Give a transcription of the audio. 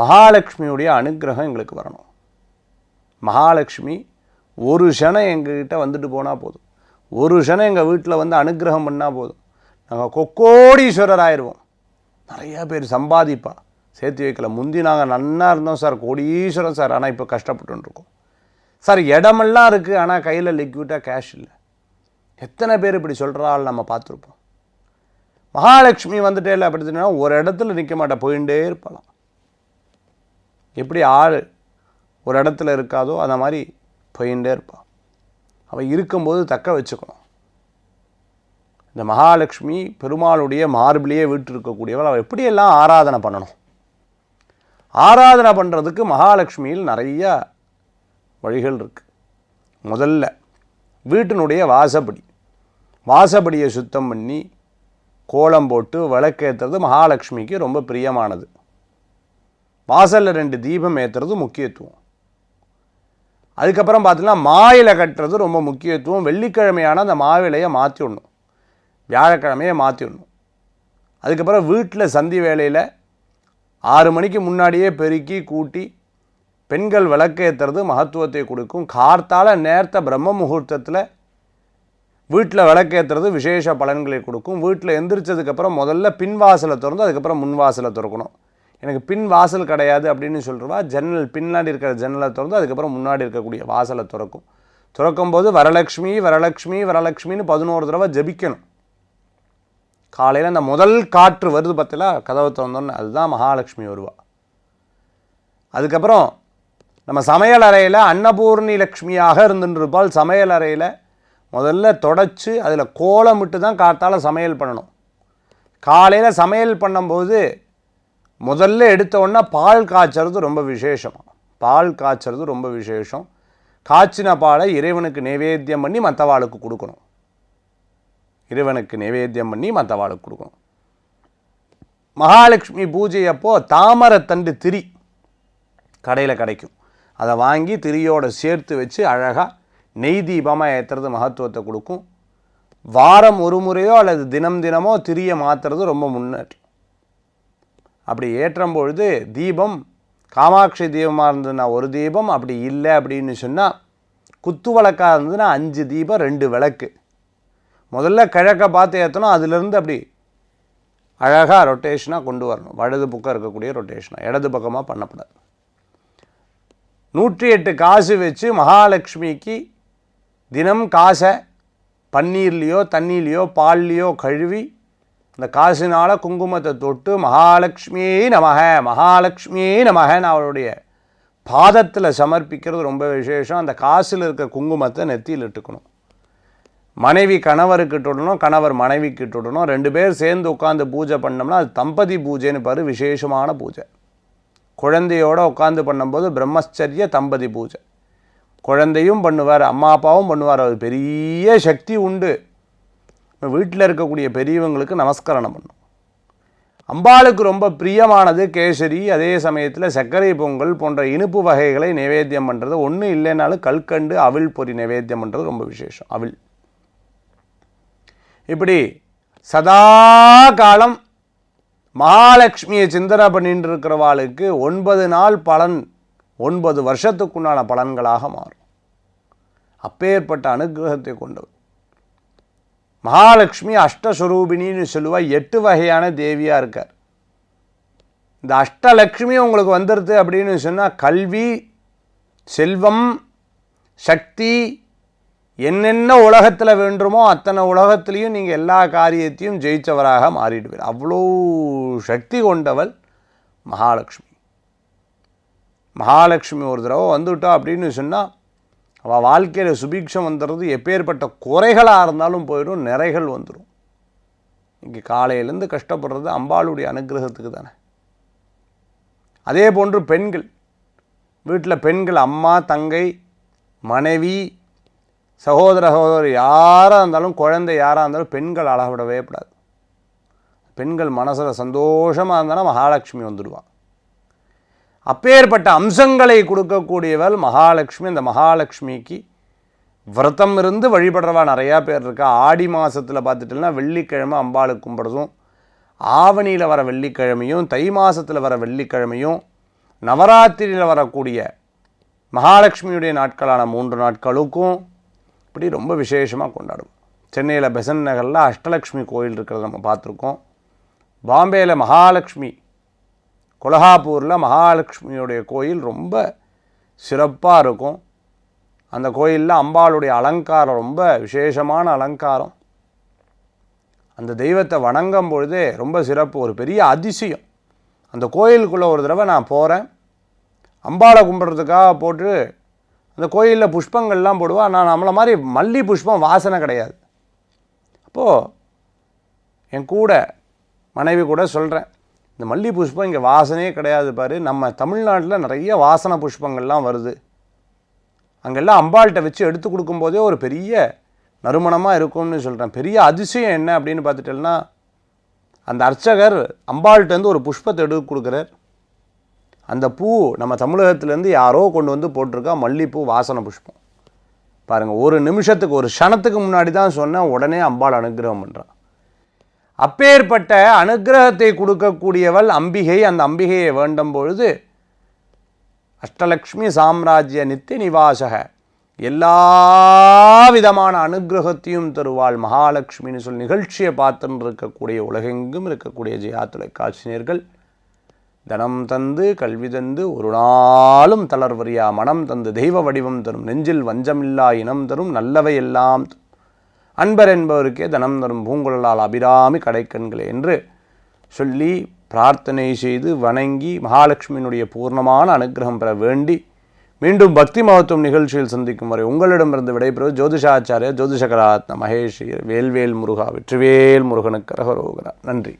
மகாலட்சுமியுடைய அனுக்கிரகம் எங்களுக்கு வரணும். மகாலட்சுமி ஒரு க்ஷணம் எங்ககிட்ட வந்துட்டு போனால் போதும். ஒரு க்ஷணம் எங்கள் வீட்டில் வந்து அனுக்கிரகம் பண்ணால் போதும். நாங்கள் கொக்கோடீஸ்வரர் ஆயிடுவோம் நிறையா பேர் சம்பாதிப்பா. சேர்த்து வைக்கல. முந்தி நாங்கள் நன்னா இருந்தோம் சார். கோடீஸ்வரம் சார். ஆனால் இப்போ கஷ்டப்பட்டுன்னு இருக்கோம் சார் இடமெல்லாம் இருக்குது ஆனால் கையில் லிக்விட்டாக கேஷ் இல்லை. எத்தனை பேர் இப்படி சொல்கிறாள் நம்ம பார்த்துருப்போம். மகாலட்சுமி வந்துட்டே இல்லை அப்படின்னா ஒரு இடத்துல நிற்க மாட்டேன் போயிட்டே இருப்பலாம் எப்படி ஆள் ஒரு இடத்துல இருக்காதோ அந்த மாதிரி போயிட்டே இருப்பாள் அவள் இருக்கும்போது தக்க வச்சுக்கணும். இந்த மகாலட்சுமி பெருமாளுடைய மார்பிலேயே வீட்டு இருக்கக்கூடியவள் அவள் எப்படியெல்லாம் ஆராதனை பண்ணணும்? ஆராதனை பண்ணுறதுக்கு மகாலட்சுமியில் நிறைய வழிகள் இருக்குது முதல்ல வீட்டினுடைய வாசப்படி. வாசப்படியை சுத்தம் பண்ணி கோலம் போட்டு விளக்கேற்றுறது மகாலட்சுமிக்கு ரொம்ப பிரியமானது. வாசலில் ரெண்டு தீபம் ஏற்றுறது முக்கியத்துவம். அதுக்கப்புறம் பார்த்தீங்கன்னா மாயிலை கட்டுறது ரொம்ப முக்கியத்துவம். வெள்ளிக்கிழமையான அந்த மாவிலையை மாற்றி விடணும் வியாழக்கிழமையை மாற்றிடணும் அதுக்கப்புறம் வீட்டில் சந்தி வேலையில் ஆறு மணிக்கு முன்னாடியே பெருக்கி கூட்டி பெண்கள் விளக்கேற்றுறது மகத்துவத்தை கொடுக்கும். கார்த்தால நேர்த்த பிரம்ம முகூர்த்தத்தில் வீட்டில் விளக்கேற்றுறது விசேஷ பலன்களை கொடுக்கும். வீட்டில் எந்திரிச்சதுக்கப்புறம் முதல்ல பின்வாசலை திறந்து அதுக்கப்புறம் முன் வாசலை திறக்கணும். எனக்கு பின் வாசல் கிடையாது அப்படின்னு சொல்கிறவா ஜன்னல் பின்னாடி இருக்கிற ஜன்னலை திறந்து அதுக்கப்புறம் முன்னாடி இருக்கக்கூடிய வாசலை திறக்கும். திறக்கும்போது வரலட்சுமி வரலட்சுமி வரலட்சுமின்னு பதினோரு தடவை ஜபிக்கணும். காலையில் அந்த முதல் காற்று வருது பார்த்தீங்களா கதவை திறந்தோன்னு அதுதான் மகாலட்சுமி வருவா. அதுக்கப்புறம் நம்ம சமையல் அறையில் அன்னபூர்ணி லக்ஷ்மியாக இருந்துருப்பால் சமையல் அறையில் முதல்ல தொடச்சி அதில் கோலமிட்டு தான் காற்றால் சமையல் பண்ணணும். காலையில் சமையல் பண்ணும்போது முதல்ல எடுத்த பால் காய்ச்சறது ரொம்ப விசேஷம். பால் காய்ச்சறது ரொம்ப விசேஷம். காய்ச்சின பாலை இறைவனுக்கு நைவேத்தியம் பண்ணி மற்றவாளுக்கு கொடுக்கணும். இறைவனுக்கு நைவேத்தியம் பண்ணி மற்றவாளுக்கு கொடுக்கணும். மகாலட்சுமி பூஜை அப்போது தாமரைத்தண்டு திரி கடையில் கிடைக்கும். அதை வாங்கி திரியோட சேர்த்து வச்சு அழகாக நெய் தீபமாக ஏற்றுறது மகத்துவத்தை கொடுக்கும். வாரம் ஒரு முறையோ அல்லது தினம் தினமோ திரியை மாற்றுறது ரொம்ப முன்னேற்றம். அப்படி ஏற்றும் பொழுது தீபம் காமாட்சி தீபமாக இருந்ததுன்னா ஒரு தீபம் அப்படி இல்லை அப்படின்னு சொன்னால் குத்து விளக்காக இருந்ததுன்னா அஞ்சு தீபம் ரெண்டு விளக்கு. முதல்ல கிழக்கை பார்த்து ஏற்றணும் அதுலேருந்து அப்படி அழகாக ரொட்டேஷனாக கொண்டு வரணும். வலது பக்கம் இருக்கக்கூடிய ரொட்டேஷனாக இடது பக்கமாக பண்ணக்கூடாது நூற்றி எட்டு காசு வச்சு மகாலட்சுமிக்கு தினம் காசை பன்னீர்லேயோ தண்ணியிலையோ பால்லையோ கழுவி அந்த காசினால் குங்குமத்தை தொட்டு மகாலட்சுமி நமக மகாலட்சுமி நமகன்னு அவருடைய பாதத்தில் சமர்ப்பிக்கிறது ரொம்ப விசேஷம். அந்த காசில் இருக்க குங்குமத்தை நெத்தியில் இட்டுக்கணும். மனைவி கணவருக்கு விடணும் கணவர் மனைவிக்கு விடணும் ரெண்டு பேர் சேர்ந்து உட்காந்து பூஜை பண்ணோம்னா அது தம்பதி பூஜைன்னு பாரு விசேஷமான பூஜை. குழந்தையோடு உட்காந்து பண்ணும்போது பிரம்மச்சரிய தம்பதி பூஜை. குழந்தையும் பண்ணுவார் அம்மா அப்பாவும் பண்ணுவார். அது பெரிய சக்தி உண்டு. வீட்டில் இருக்கக்கூடிய பெரியவங்களுக்கு நமஸ்கரணம் பண்ணும். அம்பாளுக்கு ரொம்ப பிரியமானது கேசரி அதே சமயத்தில் சர்க்கரை பொங்கல் போன்ற இனிப்பு வகைகளை நைவேத்தியம் பண்ணுறது ஒன்றும் இல்லைனாலும் கல்கண்டு அவிழ் பொறி நைவேத்தியம் பண்ணுறது ரொம்ப விசேஷம். அவிழ் இப்படி சதா காலம் மகாலட்சுமியை சிந்தனை பண்ணிட்டு இருக்கிறவாளுக்கு ஒன்பது நாள் பலன் ஒன்பது வருஷத்துக்குண்டான பலன்களாக மாறும். அப்பேற்பட்ட அனுகிரகத்தை கொண்டவர் மகாலட்சுமி அஷ்டஸ்வரூபிணின்னு சொல்லுவா எட்டு வகையான தேவியாக இருக்கார். இந்த அஷ்டலக்ஷ்மி உங்களுக்கு வந்துடுது அப்படின்னு சொன்னால் கல்வி செல்வம் சக்தி என்னென்ன உலகத்தில் வேண்டுமோ அத்தனை உலகத்துலேயும் நீங்கள் எல்லா காரியத்தையும் ஜெயித்தவராக மாறிடுவீர். அவ்வளோ சக்தி கொண்டவள் மகாலட்சுமி. மகாலட்சுமி ஒரு தடவை வந்துவிட்டோம் அப்படின்னு சொன்னால் அவள் வாழ்க்கையில் சுபீக்ஷம் வந்துடுறது எப்பேற்பட்ட குறைகளாக இருந்தாலும் போயிடும் நிறைகள் வந்துடும் இங்கே காலையிலேருந்து கஷ்டப்படுறது அம்பாளுடைய அனுகிரகத்துக்கு தானே. அதே போன்று பெண்கள் வீட்டில் பெண்கள் அம்மா தங்கை மனைவி சகோதர சகோதரி யாராக இருந்தாலும் குழந்தை யாராக இருந்தாலும் பெண்கள் அளவிடவே கூடாது. பெண்கள் மனசில் சந்தோஷமாக இருந்தாலும் மகாலட்சுமி வந்துடுவாள் அப்பேற்பட்ட அம்சங்களை கொடுக்கக்கூடியவள் மகாலட்சுமி. அந்த மகாலட்சுமிக்கு விரதம் இருந்து வழிபடுறவா நிறையா பேர் இருக்கா. ஆடி மாதத்தில் பார்த்துட்டோம்னா வெள்ளிக்கிழமை அம்பாளுக்கு கும்பிடுறதும் ஆவணியில் வர வெள்ளிக்கிழமையும் தை மாதத்தில் வர வெள்ளிக்கிழமையும் நவராத்திரியில் வரக்கூடிய மகாலட்சுமியுடைய நாட்களான மூன்று நாட்களுக்கும் இப்படி ரொம்ப விசேஷமாக கொண்டாடுவோம். சென்னையில் பெசன் நகரில் அஷ்டலக்ஷ்மி கோயில் இருக்கிறத நம்ம பார்த்துருக்கோம். பாம்பேயில் மகாலட்சுமி கொலஹாப்பூரில் மகாலட்சுமியுடைய கோயில் ரொம்ப சிறப்பாக இருக்கும். அந்த கோயிலில் அம்பாளுடைய அலங்காரம் ரொம்ப விசேஷமான அலங்காரம். அந்த தெய்வத்தை வணங்கும் பொழுதே ரொம்ப சிறப்பு ஒரு பெரிய அதிசயம். அந்த கோயிலுக்குள்ளே ஒரு தடவை நான் போகிறேன் அம்பாளை கும்பிட்றதுக்காக போட்டு அந்த கோயிலில் புஷ்பங்கள்லாம் போடுவா. நான் நம்மளை மாதிரி மல்லி புஷ்பம் வாசனை கிடையாது. அப்போது என் கூட மனைவி கூட சொல்கிறேன் இந்த மல்லி புஷ்பம் இங்கே வாசனையே கிடையாது பாரு. நம்ம தமிழ்நாட்டில் நிறைய வாசனை புஷ்பங்கள்லாம் வருது. அங்கெல்லாம் அம்பாள்கிட்ட வச்சு எடுத்து கொடுக்கும்போதே ஒரு பெரிய நறுமணமாக இருக்கும்னு சொல்கிறேன் பெரிய அதிசயம் என்ன அப்படின்னு பார்த்துட்டேன்னா அந்த அர்ச்சகர் அம்பாள்கிட்டேருந்து ஒரு புஷ்பத்தை எடுத்து கொடுக்குறார். அந்த பூ நம்ம தமிழகத்துலேருந்து யாரோ கொண்டு வந்து போட்டிருக்கா மல்லிப்பூ வாசனை புஷ்பம். பாருங்கள் ஒரு நிமிஷத்துக்கு ஒரு க்ஷணத்துக்கு முன்னாடி தான் சொன்னேன் உடனே அம்பாள் அனுகிரகம் பண்ணுறான் அப்பேற்பட்ட அனுகிரகத்தை கொடுக்கக்கூடியவள் அம்பிகை அந்த அம்பிகையை வேண்டும் பொழுது அஷ்டலக்ஷ்மி சாம்ராஜ்ய நித்திய நிவாசக எல்லா விதமான அனுகிரகத்தையும் தருவாள் மகாலட்சுமின்னு சொல்லி நிகழ்ச்சியை பார்த்துன்னு இருக்கக்கூடிய உலகெங்கும் இருக்கக்கூடிய ஜெயா தொலைக்காட்சியர்கள் தனம் தந்து கல்வி தந்து ஒரு நாளும் தளர்வரியா மனம் தந்து தெய்வ வடிவம் தரும் நெஞ்சில் வஞ்சமில்லா இனம் தரும் நல்லவை எல்லாம் தரும். அன்பர் என்பவருக்கே தனம் தரும் பூங்குழலால் அபிராமி கடைக்கண்களே என்று சொல்லி பிரார்த்தனை செய்து வணங்கி மகாலட்சுமியினுடைய பூர்ணமான அனுகிரகம் பெற வேண்டி மீண்டும் பக்தி மகத்துவம் நிகழ்ச்சியில் சந்திக்கும் வரை உங்களிடமிருந்து விடைபெறுவது ஜோதிஷாச்சாரிய ஜோதிஷகராத்ன மகேஷ் வேல்வேல் முருகா வெற்றிவேல் முருகனுக்கு ரகரோகரா நன்றி.